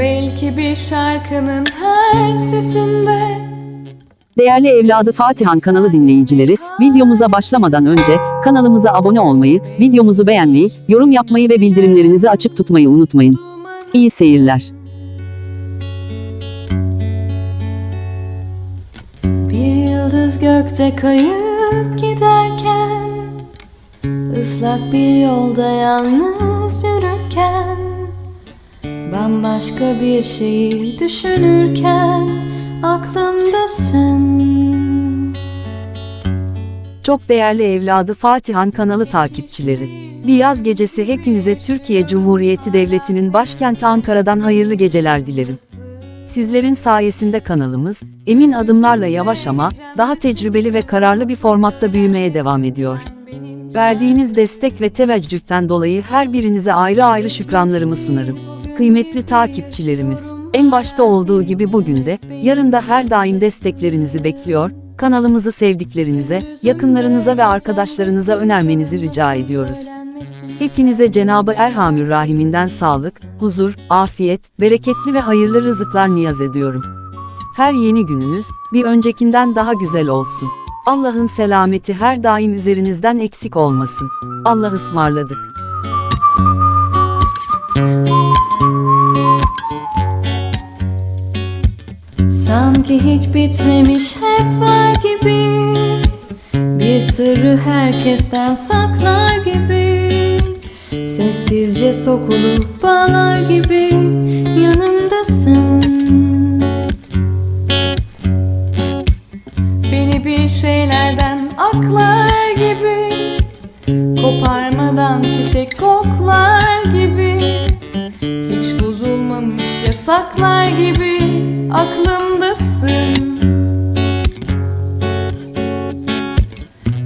Belki bir şarkının her sesinde Değerli evladı Fatihan kanalı dinleyicileri, videomuza başlamadan önce kanalımıza abone olmayı, videomuzu beğenmeyi, yorum yapmayı ve bildirimlerinizi açık tutmayı unutmayın. İyi seyirler. Bir yıldız gökte kayıp giderken ıslak bir yolda yalnız yürürken Bambaşka bir şeyi düşünürken aklımdasın Çok değerli evladı Fatihan kanalı takipçileri. Bir yaz gecesi hepinize Türkiye Cumhuriyeti Devleti'nin başkenti Ankara'dan hayırlı geceler dilerim. Sizlerin sayesinde kanalımız, emin adımlarla yavaş ama daha tecrübeli ve kararlı bir formatta büyümeye devam ediyor. Verdiğiniz destek ve teveccühten dolayı her birinize ayrı ayrı şükranlarımı sunarım. Kıymetli takipçilerimiz, en başta olduğu gibi bugün de, yarın da her daim desteklerinizi bekliyor, kanalımızı sevdiklerinize, yakınlarınıza ve arkadaşlarınıza önermenizi rica ediyoruz. Hepinize Cenabı Erhamür Rahim'inden sağlık, huzur, afiyet, bereketli ve hayırlı rızıklar niyaz ediyorum. Her yeni gününüz, bir öncekinden daha güzel olsun. Allah'ın selameti her daim üzerinizden eksik olmasın. Allah ısmarladık. Sanki hiç bitmemiş hep var gibi. Bir sırrı herkesten saklar gibi. Sessizce sokulup bağlar gibi. Yanımdasın. Beni bir şeylerden aklar gibi. Koparmadan çiçek koklar gibi. Hiç bozulmamış yasaklar gibi. Aklımdasın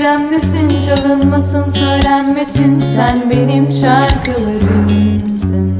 gecemdesin çalınmasın söylenmesin. Sen benim şarkılarımsın